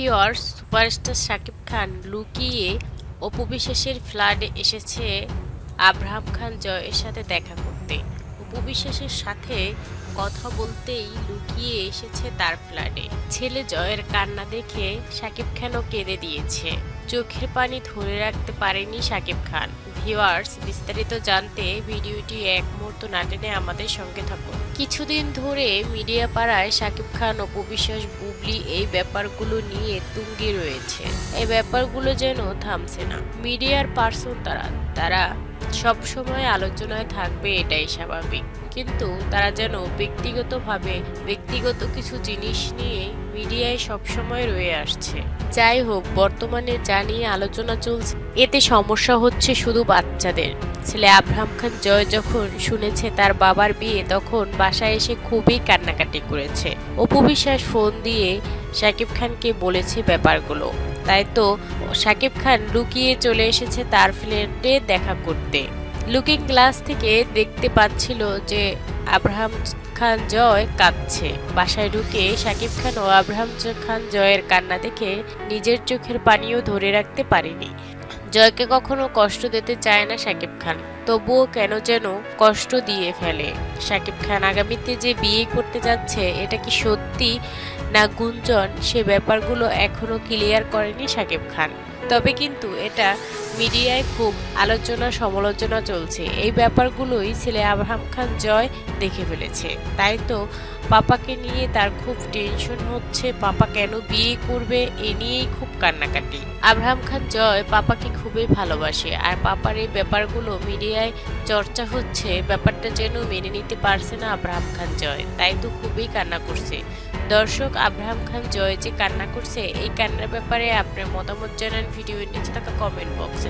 Viewers superstar Shakib Khan লুকিয়ে অপবিশেষের ফ্ল্যাটে এসেছে আব্রাহাম খান জয়ের সাথে দেখা করতে। অপবিশ্বাসের সাথে কথা বলতেই লুকিয়ে এসেছে তার ফ্ল্যাটে। ছেলে জয়ের কান্না দেখে শাকিব খানও কেঁদে দিয়েছে। চোখের পানি ধরে রাখতে পারেনি শাকিব খান। ভিওয়ার্স বিস্তারিত জানতে ভিডিওটি এক মুহূর্ত না টেনে আমাদের সঙ্গে থাকুন। কিছুদিন ধরে মিডিয়া পাড়ায় শাকিব খান অপবিশ্বাস বুবলি এই ব্যাপারগুলো নিয়ে তুঙ্গে রয়েছে। এই ব্যাপারগুলো যেন থামছে না। মিডিয়ার পার্সন তারা তারা সব সময় আলোচনায় থাকবে এটাই স্বাভাবিক। কিন্তু তারা যেন ব্যক্তিগতভাবে ব্যক্তিগত কিছু জিনিস নিয়ে মিডিয়ায় সবসময় রয়ে আসছে। যাই হোক, বর্তমানে যা নিয়ে আলোচনা চলছে, এতে সমস্যা হচ্ছে শুধু বাচ্চাদের। ছেলে আব্রাহাম খান জয় যখন শুনেছে তার বাবার বিয়ে, তখন বাসায় এসে খুবই কান্নাকাটি করেছে। অপু বিশ্বাস ফোন দিয়ে শাকিব খানকে বলেছে ব্যাপারগুলো। তাই তো সাকিব খান লুকিয়ে চলে এসেছে তার ফ্ল্যাটে দেখা করতে। লুকিং গ্লাস থেকে দেখতে পাচ্ছিল যে আব্রাহাম খান জয় কাঁদছে। বাসায় ঢুকে শাকিব খান ও আব্রাহাম খান জয়ের কান্না দেখে নিজের চোখের পানিও ধরে রাখতে পারেনি। জয়কে কখনো কষ্ট দিতে চায় না শাকিব খান, তবুও কেন যেন কষ্ট দিয়ে ফেলে। শাকিব খান আগামীতে যে বিয়ে করতে যাচ্ছে, এটা কি সত্যি না গুঞ্জন? সে ব্যাপারগুলো এখনও ক্লিয়ার করেনি শাকিব খান। তবে কিন্তু এটা মিডিয়ায় খুব আলোচনা সমালোচনা চলছে। এই ব্যাপারগুলোই ছেলে আব্রাহাম খান জয় দেখে ফেলেছে। তাই তো পাপাকে নিয়ে তার খুব টেনশন হচ্ছে। পাপা কেন বিয়ে করবে? এ নিয়েই খুব কান্নাকাটি। আব্রাহাম খান জয় পাপাকে খুবই ভালোবাসে আর পাপার এই ব্যাপারগুলো মিডিয়ায় চর্চা হচ্ছে। ব্যাপারটা যেন মেনে নিতে পারছে না আব্রাহাম খান জয়। তাই তো খুবই কান্না করছে। দর্শক আব্রাহাম খান জয় যে কান্না করছে, এই কান্নার ব্যাপারে আপনার মতামত জানান। ভিডিওর নিচে থাকা কমেন্ট বক্সে